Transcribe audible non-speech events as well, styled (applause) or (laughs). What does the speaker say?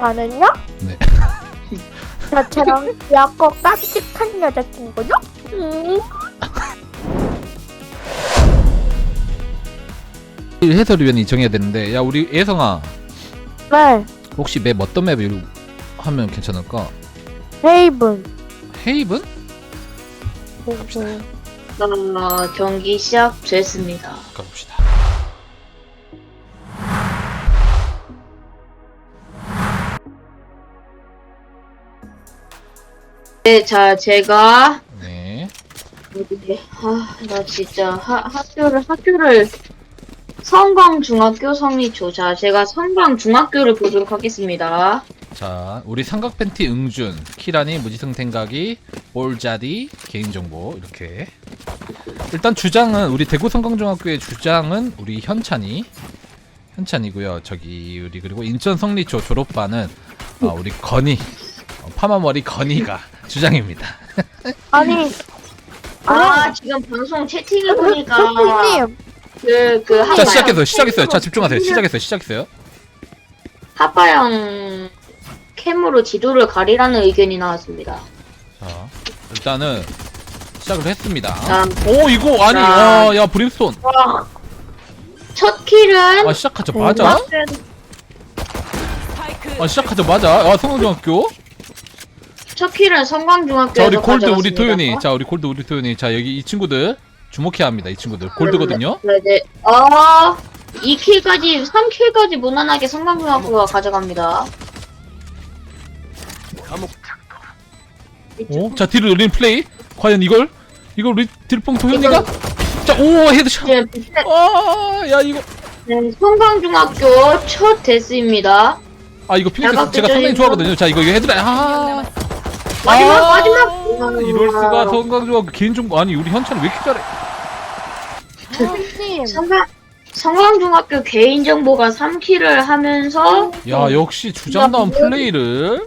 나는요? 네. (laughs) 저처럼 귀엽고 깜찍한 여자친구요? 음. 해설위원이 정해야 되는데 야 우리 예성아 네. 혹시 맵 어떤 맵을 하면 괜찮을까? 헤이븐. 헤이븐? 보고. 어, 경기 시작됐습니다. 가봅시다. 네, 자, 제가 네. 어디, 아, 나 진짜 하, 학교를 학교를 성광 중학교 성리초. 자, 제가 성광 중학교를 보도록 하겠습니다. 자, 우리 삼각 팬티 응준, 키라니 무지성 생각이, 볼자디 개인정보 이렇게. 일단 주장은 우리 대구 성광중학교의 주장은 우리 현찬이, 현찬이고요. 저기 우리 그리고 인천 성리초 졸업반은 아, 우리 건이, 어, 파마머리 건이가 주장입니다. (laughs) 아니, 아, 지금 방송 채팅해 보니까 선생님. 그, 그, 자 시작했어요, 시작했어요. 자 집중하세요. 시작했어요, 시작했어요. 하빠형 캠으로 지도를 가리라는 의견이 나왔습니다. 자 일단은 시작을 했습니다. 자, 오 이거 아니, 자. 야, 야 브림스톤. 첫 킬은 아 시작하자마자. 아 시작하자마자 아 성공중학교 첫 킬은 성광중학교에서 자 우리 골드 우리 가져갔습니다. 도윤이 자 우리 골드 우리 도윤이 자 여기 이 친구들 주목해야 합니다 이 친구들. 골드거든요. 네네. 어, 2킬까지, 3킬까지 무난하게 성광중학교가 가져갑니다. 오, 자 뒤를 올리는 플레이. 과연 이걸? 이걸 우리 딜뽕 도윤이가? 자오 헤드샷. 이제 비슷- 아야 이거. 네, 성광중학교 첫 데스입니다. 아 이거 피닉스 제가 상당히 좋아하거든요. 자 이거 이거 헤드라 아 마지막, 아, 마지막! 이럴 수가 성광중학교 개인정보 아니 우리 현찬이 왜 이렇게 잘해 선생님. 성광, 성광중학교 개인 정보가 3킬을 하면서 야 역시 주장다운 플레이를